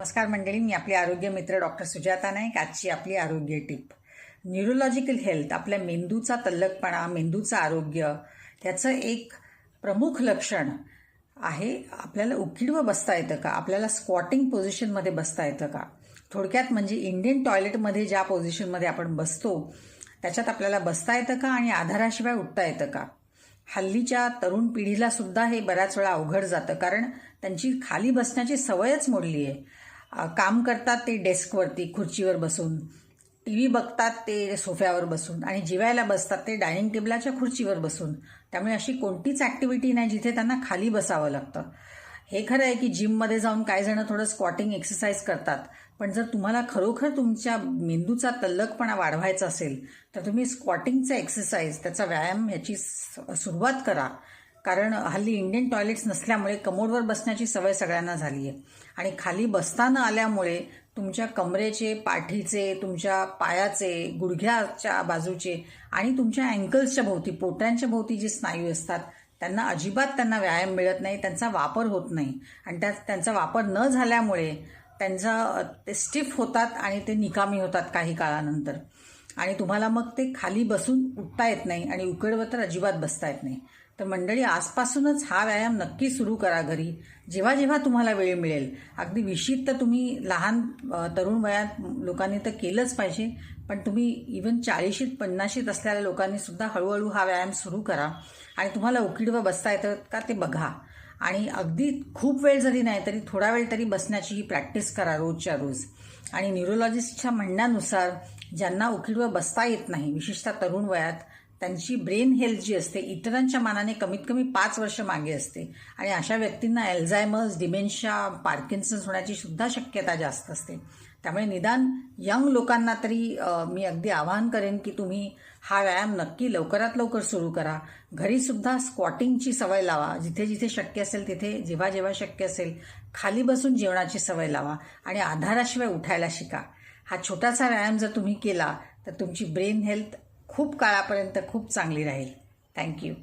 नमस्कार मंडळी मी आपली आरोग्य मित्र डॉक्टर सुजाता नाईक. आजची आपली आरोग्य टिप. न्यूरोलॉजिकल हेल्थ आपल्या मेंदूचा तल्लकपणा मेंदूचं आरोग्य त्याचं एक प्रमुख लक्षण आहे. आपल्याला उकिडवं बसता येतं का? आपल्याला स्क्वॉटिंग पोझिशनमध्ये बसता येतं का? थोडक्यात म्हणजे इंडियन टॉयलेटमध्ये ज्या पोझिशनमध्ये आपण बसतो त्याच्यात आपल्याला बसता येतं का आणि आधाराशिवाय उठता येतं का? हल्लीच्या तरुण पिढीला सुद्धा हे बऱ्याच वेळा अवघड जातं कारण त्यांची खाली बसण्याची सवयच मोडली आहे काम करतात ते डेस्कवरती खुर्चीवर बसून. टी व्ही बघतात ते सोफ्यावर बसून आणि जेवायला बसतात ते डायनिंग टेबलाच्या खुर्चीवर बसून. त्यामुळे अशी कोणतीच ॲक्टिव्हिटी नाही जिथे त्यांना खाली बसावं लागतं. हे खरं आहे की जिममध्ये जाऊन काही जण थोडं स्क्वॉटिंग एक्सरसाइज करतात. पण जर तुम्हाला खरोखर तुमच्या मेंदूचा तल्लकपणा वाढवायचा असेल तर तुम्ही स्क्वॉटिंगचा एक्सरसाइज त्याचा व्यायाम ह्याची सुरुवात करा. कारण हल्ली इंडियन टॉयलेट्स नसल्यामुळे कमोडवर बसण्याची सवय सगळ्यांना झाली आहे आणि खाली बसता न आल्यामुळे तुमच्या कमरेचे पाठीचे तुमच्या पायाचे गुडघ्याच्या बाजूचे आणि तुमच्या अँकल्सच्या भोवती पोट्यांच्या भोवती जे स्नायू असतात त्यांना अजिबात त्यांना व्यायाम मिळत नाही त्यांचा वापर होत नाही. आणि त्या त्यांचा वापर न झाल्यामुळे त्यांचा ते स्टिफ होतात आणि ते निकामी होतात काही काळानंतर. आणि तुम्हाला मग ते खाली बसून उठता येत नाही आणि उकडवं तर अजिबात बसता येत नाही. तर मंडळी आजपासूनच हा व्यायाम नक्की सुरू करा घरी. जेव्हा जेव्हा तुम्हाला वेळ मिळेल. अगदी विशित तर तुम्ही लहान तरुण वयात लोकांनी तर केलंच पाहिजे. पण तुम्ही इवन चाळीशीत पन्नाशीत असलेल्या लोकांनी सुद्धा हळूहळू हा व्यायाम सुरू करा. आणि तुम्हाला उकिडवं बसता येतं का ते बघा. आणि अगदी खूप वेळ जरी नाही तरी थोडा वेळ तरी बसण्याची ही प्रॅक्टिस करा रोजच्या रोज. आणि न्यूरोलॉजिस्टच्या म्हणण्यानुसार ज्यांना उकिडवं बसता येत नाही विशेषतः तरुण वयात त्यांची ब्रेन हेल्थ जी असते इतरांच्या मानाने कमीत कमी पाच वर्ष मागे असते. आणि अशा व्यक्तींना अल्झायमर्स डिमेन्शिया पार्किन्सन्स होण्याची सुद्धा शक्यता जास्त असते. त्यामुळे निदान यंग लोकांना तरी मी अगदी आवाहन करेन की तुम्ही हा व्यायाम नक्की लवकरात लवकर सुरू करा. घरीसुद्धा स्क्वॉटिंगची सवय लावा. जिथे जिथे शक्य असेल तिथे जेव्हा जेव्हा शक्य असेल खाली बसून जेवणाची सवय लावा आणि आधाराशिवाय उठायला शिका. हा छोटासा व्यायाम जर तुम्ही केला तर तुमची ब्रेन हेल्थ खूप काळापर्यंत खूप चांगली राहील. थँक्यू